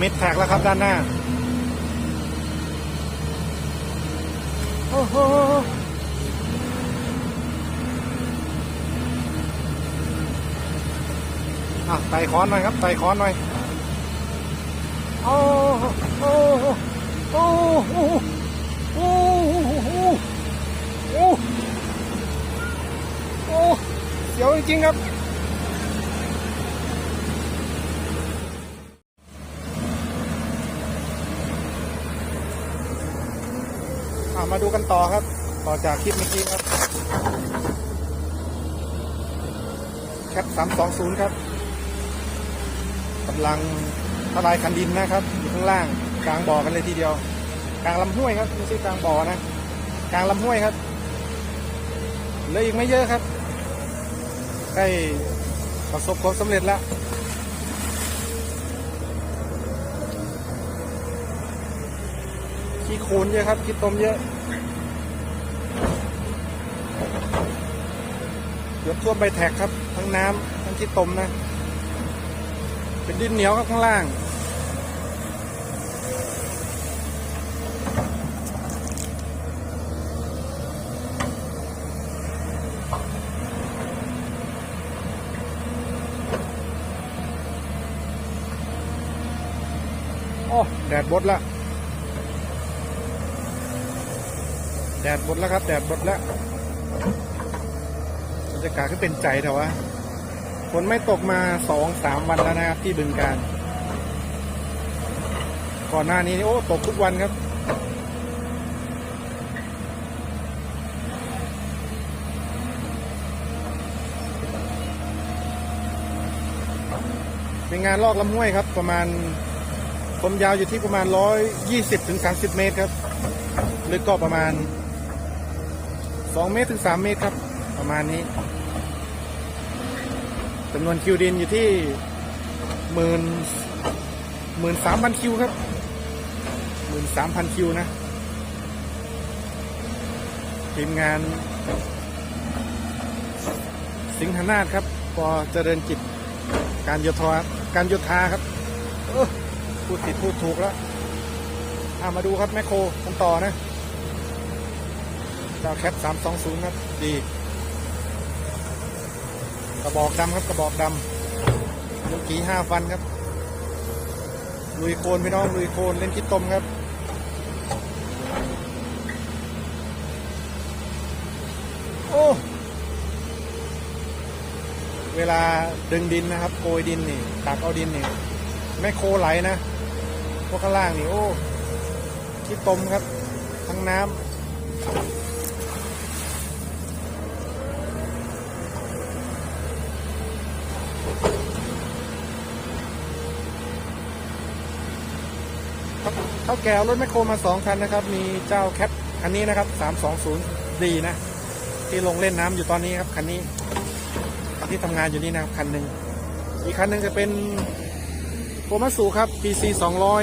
มิดแท็กแล้วครับด้านหน้า โอ้โหอะไต่ค้อนหน่อยครับไต่ค้อนหน่อย โอ้โหโอ้โหโอ้โหโอ้โหโอ้โหโอ้เสียวจริงๆครับ มาดูกันต่อครับ ต่อจากคลิปเมื่อกี้ครับแคป320 ครับกำลังทลายคันดินนะครับ อยู่ข้างล่างกลางบ่อกันเลยทีเดียว กลางลำห้วยครับไม่ใช่กลางบ่อนะกลางลำห้วยครับเหลืออีกไม่เยอะครับใกล้ประสบความสำเร็จแล้วีโคนเยอะครับขี้ตมเยอะเกือบท่วมใบแท็กครับ ทั้งน้ำทั้งขี้ตมนะ เป็นดินเหนียวครับข้างล่างโอ้แดดบดละ แดดบดแล้วครับ แดดบดแล้วบรรยากาศก็เป็นใจแต่ว่าฝนไม่ตกมาสองสามวันแล้วนะครับที่บึงการ ก่อนหน้านี้โอ้ตกทุกวันครับเป็นงานลอกลำห้วยครับ ประมาณความยาวอยู่ที่ประมาณ 120ถึง30 เมตรครับลึกก็ประมาณ 2เมตรถึง3เมตรครับ ประมาณนี้จำนวนคิวดินอยู่ที่หมื่นหมื่นสามพันคิวครับหมื่นสามพันคิวนะ ทีมงาน สิงหนาฏครับปอเจริญจิตการโยธาการโยธาครับพูดผิดพูดถูกแล้วามาดูครับแมคโครกันต่อนะ จ้าแคทสามสองศูนย์ครับดีกระบอกดำครับกระบอกดำลูกกีห้าฟันครับลุยโคลนพี่น้องลุยโคลนเล่นคิดตมครับโอ้เวลาดึงดินนะครับโกยดินนี่ตักเอาดินนี่ไม่โคไหลนะพวกข้างล่างนี่โอ้คิดตมครับ ทั้งน้ำ แก่รถแมคโครมาสองคันนะครับ มีเจ้าแคปคันนี้นะครับสามสองศูนย์ดีนะ ที่ลงเล่นน้ำอยู่ตอนนี้ครับ คันนี้ ที่ทำงานอยู่นี่นะครับ คันหนึ่งอีกคันหนึ่งจะเป็นโคมัสูครับ PC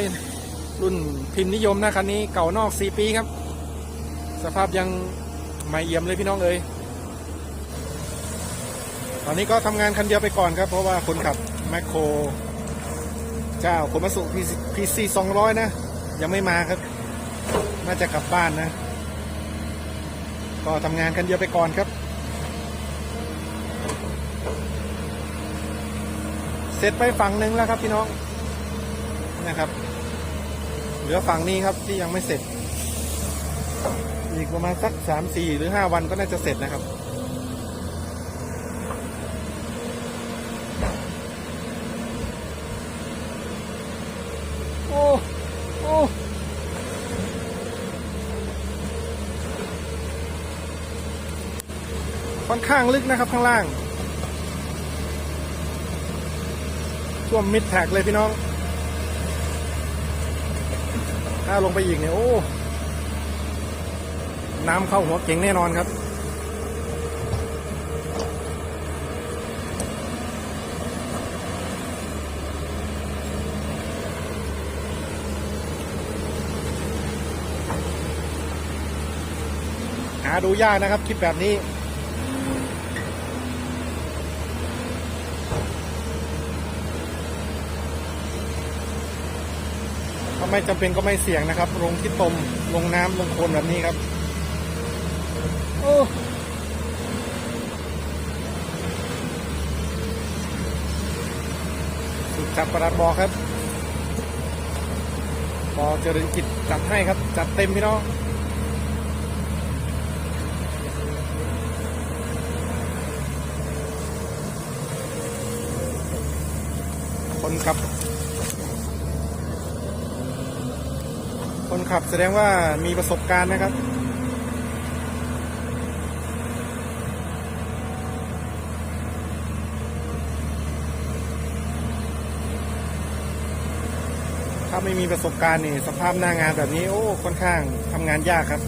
200 รุ่นพิมพ์นิยมนะคันนี้เก่านอก 4 ปีครับ สภาพยังใหม่เอี่ยมเลยพี่น้องเอ๋ยตอนนี้ก็ทำงานคันเดียวไปก่อนครับ เพราะว่าคนขับแมคโครเจ้าโคมัสุ PC 200นะ ยังไม่มาครับ น่าจะกลับบ้านนะ ก็ทำงานกันเดียวไปก่อนครับ เสร็จไปฝั่งหนึ่งแล้วครับพี่น้องนะครับ เหลือฝั่งนี้ครับที่ยังไม่เสร็จ อีกประมาณสักสามสี่หรือห้าวันก็น่าจะเสร็จนะครับ โอ้ โอ้ ค่อนข้างลึกนะครับข้างล่างท่วมมิดแท็กเลยพี่น้อง ถ้าลงไปอีกเนี่ยโอ้ น้ำเข้าหัวเก่งแน่นอนครับหาดูยากนะครับคลิปแบบนี้ ไม่จำเป็นก็ไม่เสี่ยงนะครับ ลงที่ตมลงน้ำลงโคลนแบบนี้ครับ โอ้สุดจับประหลัดบอกครับปอเจริญกิจจัดให้ครับ จัดเต็มพี่น้องคนขับ คน ขับแสดงว่ามีประสบการณ์นะครับ ถ้าไม่มีประสบการณ์นี่สภาพหน้างานแบบนี้โอ้ค่อนข้างทำงานยากครับ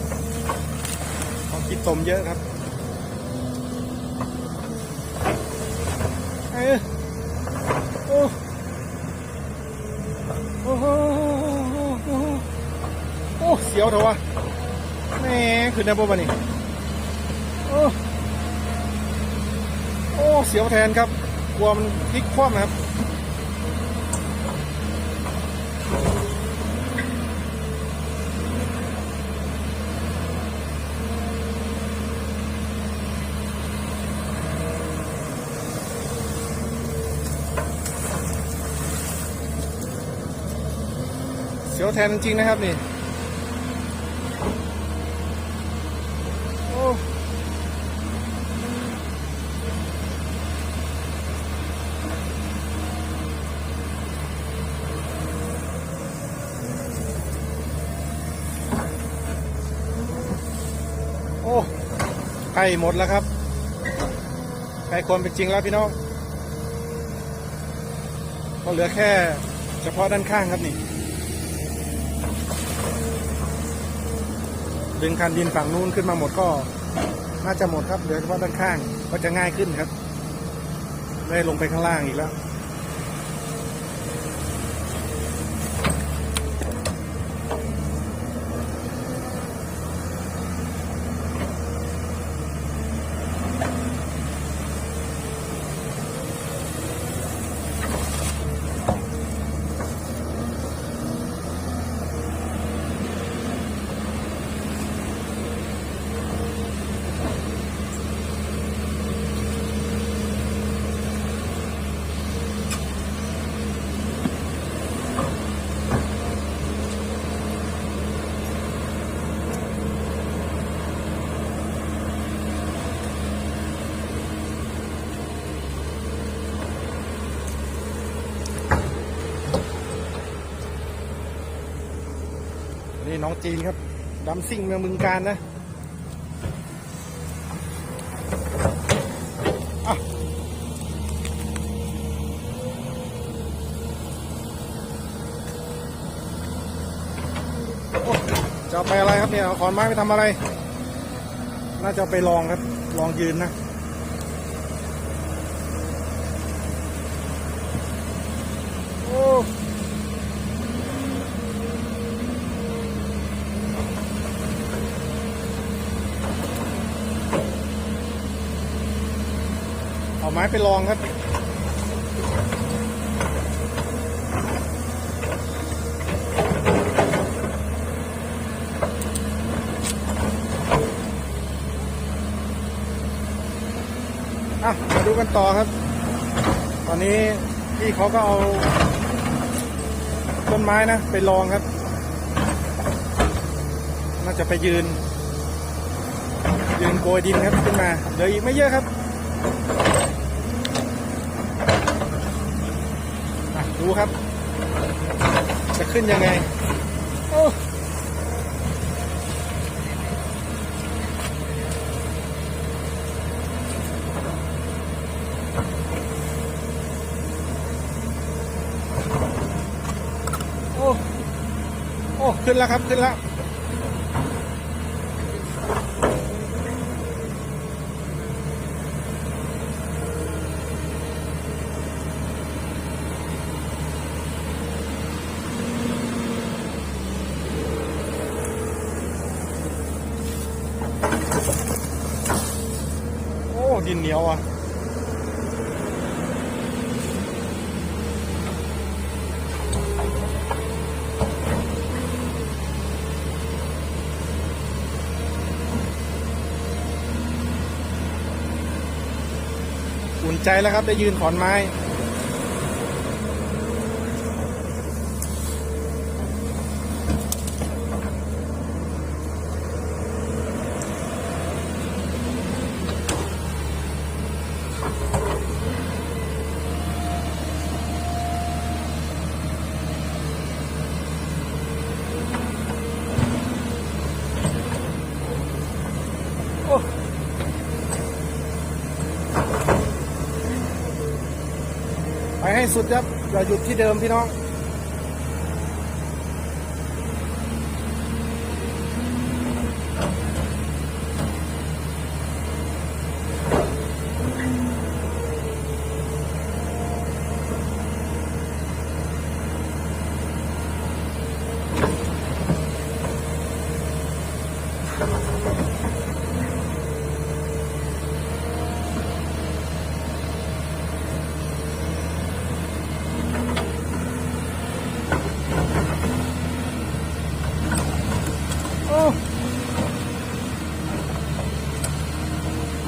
ต้องคิดตมเยอะครับเอ้ สียวเถอะวะแม่ขึ้นได้บ่บะนี่โอ้โอ้เสียวแทนครับกลัวมันพลิกคว่ำนะครับเสียวแทนจริงนะครับนี่ โอ้โอ้ใก ล้หมดแล้วครับใกล้ความเป็นจริงแล้วพี่น้องก็เหลือแค่เฉพาะด้านข้างครับนี่ ดึงคันดินฝั่งนู้นขึ้นมาหมดก็ น่าจะหมดครับ เหลือเฉพาะด้านข้างก็จะง่ายขึ้นครับไม่ได้ลงไปข้างล่างอีกแล้ว น้องจีนครับดำซิ่งเมืองบึงการนะอะจะไปอะไรครับเนี่ยเอาขอนไม้ไปทำอะไร น่าจะไปลองครับ ลองยืนนะ เอาไม้ไปลองครับอะมาดูกันต่อครับ ตอนนี้พี่เขาก็เอาต้นไม้นะไปลองครับ น่าจะไปยืน ยืนโกยดินครับขึ้นมาเหลืออีกไม่เยอะครับ อะ ดูครับ จะขึ้นยังไงโอ้โอ้โอ้ ขึ้นแล้วครับ ขึ้นแล้ว ยวอะอุ่นใจแล้วครับได้ยืนขอนไม้ สุดครับอย่าหยุดที่เดิมพี่น้อง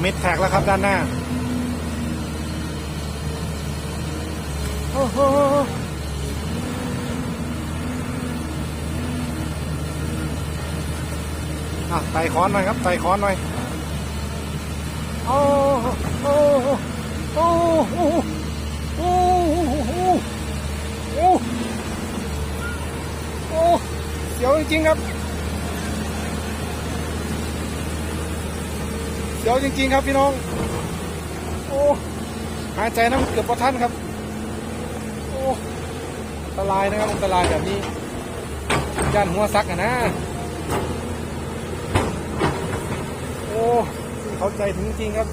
ม็ดแท็กแล้วครับด้านหน้า โอ้โหอะไต่ค้อนหน่อยครับไต่ค้อนหน่อย โอ้โหโอ้โหโอ้โหโอ้โหโอ้โอ้เสียวจริงครับ เดี๋ยวจริง ๆ ครับพี่น้อง โอ้หายใจน้ำเกือบพอท่านครับ โอ้อันตรายนะครับอันตรายแบบนี้ย่านหัวซักอะนะ โอ้เข้าใจถึงจริงครับ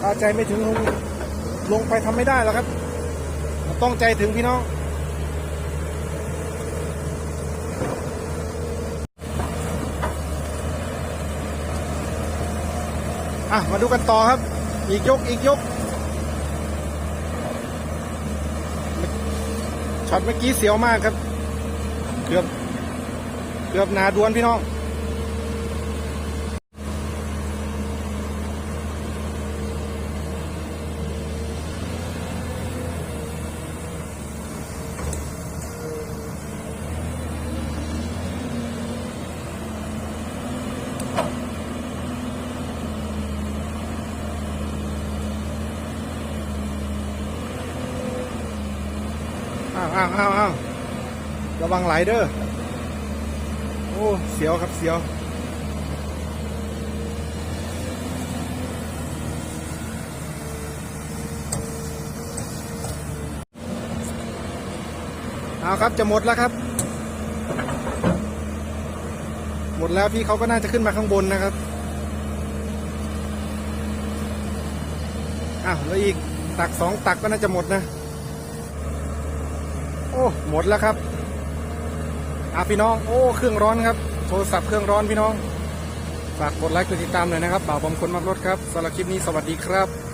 ถ้าใจไม่ถึงลงลงไปทำไม่ได้หรอกครับ ต้องใจถึงพี่น้อง อะมาดูกันต่อครับ อีกยกอีกยกช็อตเมื่อกี้เสียวมากครับ เกือบ เกือบหนาดวนพี่น้อง อ้าวอ้าวอ้าวอ้าวระวังไหลเด้อ โอ้ เสียวครับ เสียว เอาครับ จะหมดแล้วครับ หมดแล้วพี่เขาก็น่าจะขึ้นมาข้างบนนะครับ อ้าวแล้วอีกตักสองตักก็น่าจะหมดนะ อ้หมดแล้วครับอะพี่น้อง โอ้ เครื่องร้อนครับ โทรศัพท์เครื่องร้อนพี่น้อง ฝากกดไลค์กดติดตามเลยนะครับบ่าวบอมคนมักรถครับสำหรับคลิปนี้สวัสดีครับ